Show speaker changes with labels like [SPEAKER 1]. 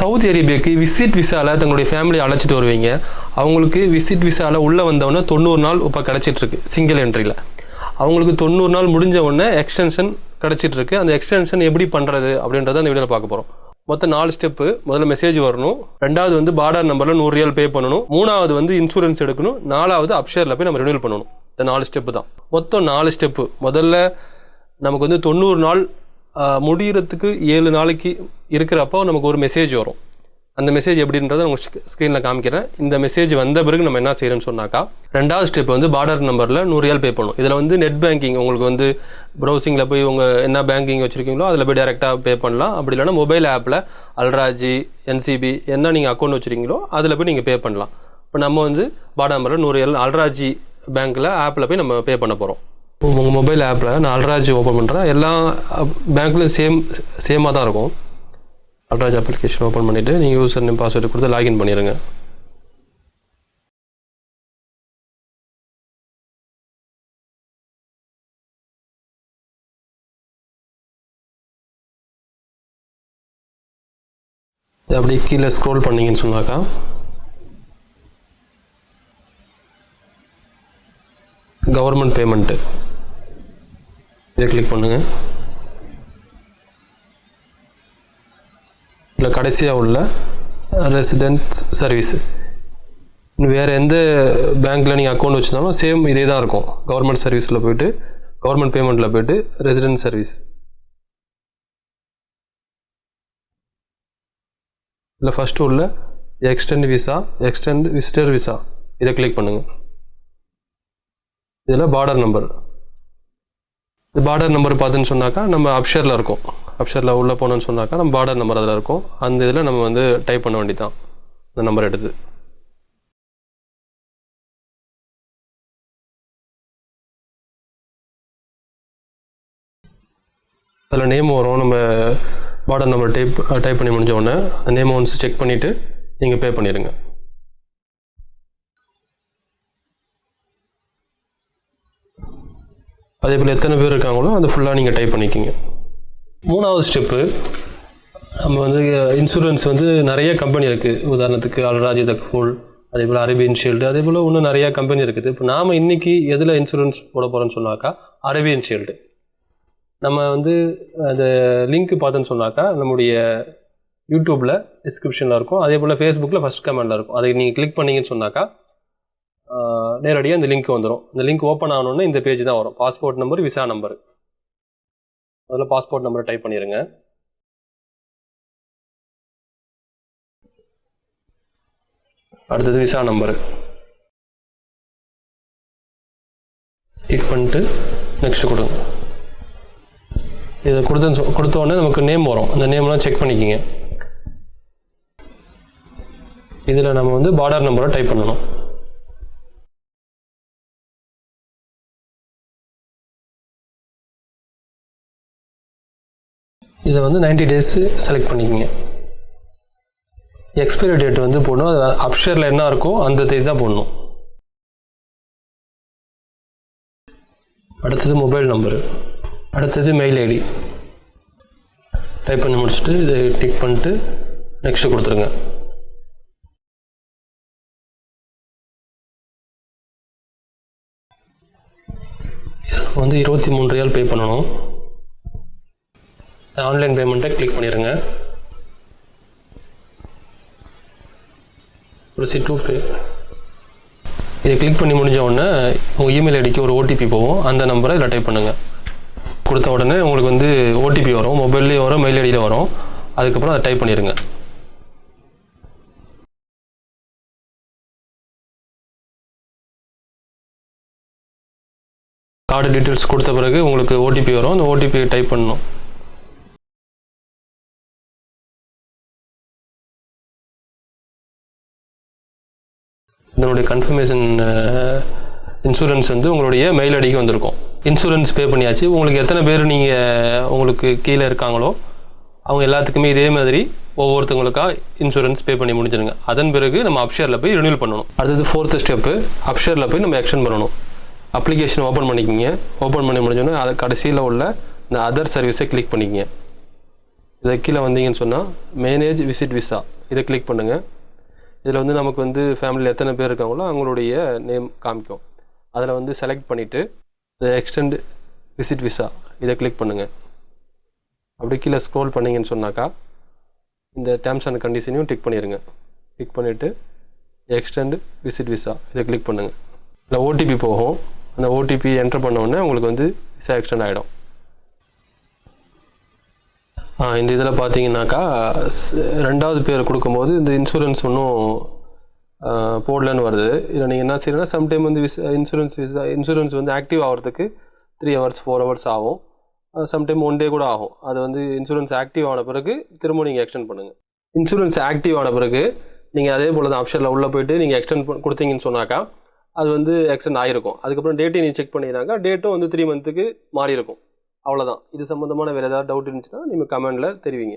[SPEAKER 1] Saudi அரேபியாவுக்கு visit விசாவில் தங்களுடைய ஃபேமிலியை அழைச்சிட்டு வருவீங்க. அவங்களுக்கு விசிட் விசாவில் உள்ளே வந்தவொடனே தொண்ணூறு நாள் இப்போ கிடச்சிட்ருக்கு சிங்கிள் என்ட்ரியில் அவங்களுக்கு தொண்ணூறு நாள் முடிஞ்ச உடனே எக்ஸ்டென்ஷன் கிடச்சிட்ருக்கு. அந்த எக்ஸ்டென்ஷன் எப்படி பண்ணுறது அப்படின்றத அந்த வீடியோவில் பார்க்க போகிறோம் மொத்தம் நாலு ஸ்டெப்பு முதல்ல மெசேஜ் வரணும். ரெண்டாவது வந்து பார்டர் நம்பரில் நூறு ரியல் பே பண்ணணும். மூணாவது வந்து இன்சூரன்ஸ் எடுக்கணும். நாலாவது அப்ஷேரில் போய் நம்ம ரினியூல் பண்ணணும். இந்த நாலு ஸ்டெப்பு தான். மொத்தம் நாலு ஸ்டெப்பு முதல்ல நமக்கு வந்து தொண்ணூறு நாள் முடிகிறதுக்கு ஏழு நாளைக்கு இருக்கிறப்போ நமக்கு ஒரு மெசேஜ் வரும். அந்த மெசேஜ் எப்படின்றத உங்களுக்கு ஸ்க்ரீனில் காமிக்கிறேன். இந்த மெசேஜ் வந்த பிறகு நம்ம என்ன செய்யணும்னு சொன்னாக்கா ரெண்டாவது ஸ்டெப் வந்து பார்டர் நம்பரில் நூறு ரியால் பே பண்ணணும். இதில் வந்து நெட் பேங்கிங் உங்களுக்கு வந்து ப்ரௌசிங்கில் போய் உங்கள் என்ன பேங்கிங் வச்சுருக்கீங்களோ அதில் போய் டேரெக்டாக பே பண்ணலாம். அப்படி இல்லைன்னா மொபைல் ஆப்பில் அல்ராஜி என்சிபி என்ன நீங்கள் அக்கௌண்ட் வச்சுருக்கீங்களோ அதில் போய் நீங்கள் பே பண்ணலாம். இப்போ நம்ம வந்து பார்டர் நம்பரில் நூறு ரியால் அல்ராஜி பேங்க்கில் ஆப்பில் போய் நம்ம பே பண்ண போகிறோம் உங்கள் மொபைல் ஆப்பில் நான் அல்ராஜி ஓப்பன் பண்ணுறேன் எல்லா பேங்க்லையும் சேம் சேமாக தான் இருக்கும். அல்ராஜ் அப்ளிகேஷன் ஓப்பன் பண்ணிவிட்டு நீங்கள் யூசர் நேம் பாஸ்வேர்டு கொடுத்து லாகின் பண்ணிடுங்க அப்படி கீழே ஸ்க்ரோல் பண்ணீங்கன்னு சொன்னாக்கா கவர்மெண்ட் பேமெண்ட்டு இதை கிளிக் பண்ணுங்கள் இல்லை கடைசியாக உள்ள ரெசிடென்ட் சர்வீஸ் வேறு எந்த பேங்க்கில் நீங்கள் அக்கௌண்ட் வச்சுருந்தாலும் சேம் இதே தான் இருக்கும். கவர்மெண்ட் சர்வீஸில் போயிட்டு கவர்மெண்ட் பேமெண்ட்டில் போயிட்டு ரெசிடென்ட் சர்வீஸ் இல்லை ஃபஸ்ட்டு உள்ள extend visa extend visitor visa இதை கிளிக் பண்ணுங்கள் இதில் பார்டர் நம்பர் பார்டர் நம்பர் பார்த்துன்னு சொன்னாக்கா நம்ம அப்ஷரில் இருக்கும். அப்ஷரில் உள்ளே போனோம்னு சொன்னாக்கா நம்ம பார்டர் நம்பர் அதில் இருக்கும். அந்த இதில் நம்ம வந்து டைப் பண்ண வேண்டியதான் இந்த நம்பர் எடுத்து. அதில் நேம் வரும். நம்ம பார்டர் நம்பர் டைப் டைப் பண்ணி முடிஞ்ச உடனே அந்த நேம் ஒன்ஸ் செக் பண்ணிவிட்டு நீங்கள் பே பண்ணிடுங்க. அதே போல் எத்தனை பேர் இருக்காங்களோ அது ஃபுல்லாக நீங்கள் டைப் பண்ணிக்கிங்க. மூணாவது ஸ்டெப்பு நம்ம வந்து இன்சூரன்ஸ் வந்து நிறைய கம்பெனி இருக்குது உதாரணத்துக்கு அல்ராஜி தக்ஃபூல் அதே போல் அரேபியன் ஷீல்டு அதே போல் இன்னும் நிறையா கம்பெனி இருக்குது. இப்போ நாம் இன்றைக்கி எதில் இன்சூரன்ஸ் போட போகிறோம்னு சொன்னாக்கா அரேபியன் ஷீல்டு நம்ம வந்து அந்த லிங்க் பார்த்தோன்னு சொன்னாக்கா நம்முடைய யூடியூப்பில் டிஸ்கிரிப்ஷனில் இருக்கும். அதே போல் ஃபேஸ்புக்கில் ஃபஸ்ட் கமெண்டில் இருக்கும். அதை நீங்கள் கிளிக் பண்ணீங்கன்னு சொன்னாக்கா நேரடியாக இந்த லிங்க் வந்துடும் இந்த லிங்க் ஓப்பன் ஆகணுன்னு இந்த பேஜ் தான் வரும். பாஸ்போர்ட் நம்பர் விசா நம்பர் அதில் பாஸ்போர்ட் நம்பரை டைப் பண்ணிடுங்க அடுத்தது விசா நம்பரு கிளிக் பண்ணிட்டு நெக்ஸ்ட் கொடுங்க. இதை கொடுத்தேன்னு சொ- கொடுத்த உடனே நமக்கு நேம் வரும். அந்த நேம்லாம் செக் பண்ணிக்கிங்க. இதில் நம்ம வந்து பார்டர் நம்பரை டைப் பண்ணணும். இதை வந்து 90 டேஸ் செலக்ட் பண்ணிக்கோங்க. எக்ஸ்பைரி டேட் வந்து போடணும். அது அப்ஷரில் என்ன இருக்கோ அந்த தேதி தான் போடணும். அடுத்தது மொபைல் நம்பரு அடுத்தது மெயில் ஐடி டைப் பண்ணி முடிச்சுட்டு இதை டிக் பண்ணிட்டு நெக்ஸ்ட் கொடுத்துருங்க. வந்து இருபத்தி மூணு ரியால் பே பண்ணணும். ஆன்லைன் பேமெண்ட்டை கிளிக் பண்ணிடுங்க ப்ரொசீட் டூ பே இதை கிளிக் பண்ணி முடிஞ்ச உடனே உங்கள் இமெயில் ஐடிக்கு ஒரு ஓடிபி போகும். அந்த நம்பரை இதில் டைப் பண்ணுங்கள் கொடுத்த உடனே உங்களுக்கு வந்து ஓடிபி வரும். மொபைல்லேயும் வரும் மெயில் ஐடியில் வரும். அதுக்கப்புறம் அதை டைப் பண்ணிடுங்க கார்டு டீட்டெயில்ஸ் கொடுத்த பிறகு உங்களுக்கு ஓடிபி வரும். அந்த ஓடிபி டைப் பண்ணணும். இதனுடைய கன்ஃபர்மேஷன் இன்சூரன்ஸ் வந்து உங்களுடைய மெயில் அடிக்கு வந்திருக்கும். இன்சூரன்ஸ் பே பண்ணியாச்சு. உங்களுக்கு எத்தனை பேர் நீங்கள் உங்களுக்கு கீழே இருக்காங்களோ அவங்க எல்லாத்துக்குமே இதே மாதிரி ஒவ்வொருத்தவங்களுக்காக இன்சூரன்ஸ் பே பண்ணி முடிஞ்சிருங்க. அதன் பிறகு நம்ம அப்ஷேரில் போய் ரினியூல் பண்ணணும். அடுத்தது ஃபோர்த்து ஸ்டெப்பு அப்ஷேரில் போய் நம்ம ஆக்ஷன் பண்ணணும். அப்ளிகேஷன் ஓப்பன் பண்ணிக்கிங்க. ஓப்பன் பண்ணி முடிஞ்சோன்னே அதை கடைசியில் உள்ள இந்த அதர் சர்வீஸை கிளிக் பண்ணிக்கிங்க. இதை கீழே வந்தீங்கன்னு சொன்னால் மேனேஜ் விசிட் விசா இதை கிளிக் பண்ணுங்கள் இதில் வந்து நமக்கு வந்து ஃபேமிலியில் எத்தனை பேர் இருக்காங்களோ அவங்களுடைய நேம் காமிக்கும். அதில் வந்து செலக்ட் பண்ணிவிட்டு எக்ஸ்டெண்ட் விசிட் விசா இதை கிளிக் பண்ணுங்கள் அப்படி கீழே ஸ்க்ரோல் பண்ணீங்கன்னு சொன்னாக்கா இந்த டேர்ம்ஸ் அண்ட் கண்டிஷனையும் டிக் பண்ணிடுங்க டிக் பண்ணிவிட்டு எக்ஸ்டெண்ட் விசிட் விசா இதை கிளிக் பண்ணுங்கள் இல்லை ஓடிபி போகும். அந்த ஓடிபி என்டர் பண்ண உங்களுக்கு வந்து விசா எக்ஸ்டெண்ட் ஆகிடும் இந்த இதில் பார்த்தீங்கன்னாக்கா ரெண்டாவது பேர் கொடுக்கும்போது இந்த இன்சூரன்ஸ் ஒன்றும் போடலன்னு வருது. இதில் நீங்கள் என்ன செய்யணும்னா சம்டைம் வந்து விசா இன்சூரன்ஸ் விசா இன்சூரன்ஸ் வந்து ஆக்டிவ் ஆகிறதுக்கு த்ரீ ஹவர்ஸ் ஃபோர் ஹவர்ஸ் ஆகும். சம்டைம் ஒன் டே கூட ஆகும். அது வந்து இன்சூரன்ஸ் ஆக்டிவ் ஆன பிறகு திரும்ப நீங்கள் எக்ஸ்டெண்ட் பண்ணுங்கள் இன்சூரன்ஸ் ஆக்டிவ் ஆன பிறகு நீங்கள் அதே போல் தான் ஆப்ஷனில் உள்ளே போயிட்டு நீங்கள் எக்ஸ்டெண்ட் கொடுத்தீங்கன்னு சொன்னாக்கா அது வந்து எக்ஸ்டெண்ட் ஆகிருக்கும். அதுக்கப்புறம் டேட்டை நீங்கள் செக் பண்ணிடுறாங்க டேட்டும் வந்து த்ரீ மந்த்துக்கு மாறி இருக்கும் அவ்வளோதான் இது சம்மந்தமான வேறு ஏதாவது டவுட் இருந்துச்சுன்னா நீங்கள் கமெண்டில் தெரிவிங்க.